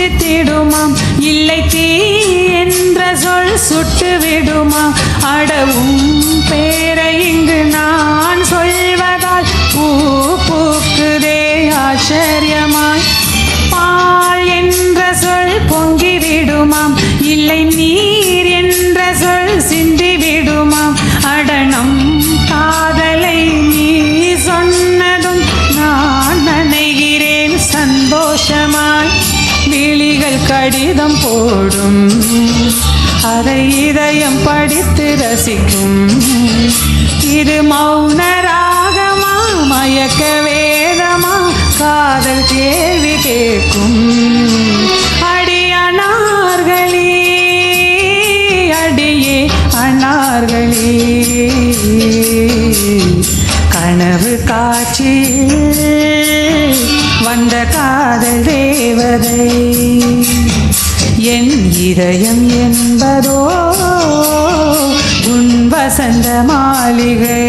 தித்தித்திடுமாம் இல்லை தீ என்ற சொல் சுட்டு விடுமாம். அடவும் பேரை இங்கு நான் சொல்வதால் பூ பூக்குதே ஆச்சரியமாய். பால் என்ற சொல் பொங்கி விடுமாம். இல்லை நீ கிளிகள் கடிதம் போடும். அதை இதயம் படித்து ரசிக்கும். இது மௌன ராகமா மயக்க வேதமா காதல் கேள்வி கேட்கும். அடியனார்களே அடியே அன்னார்களே. கனவு காட்சி வந்த காதல் தேவதை. என் இதயம் என்பதோ உன் வசந்த மாளிகை.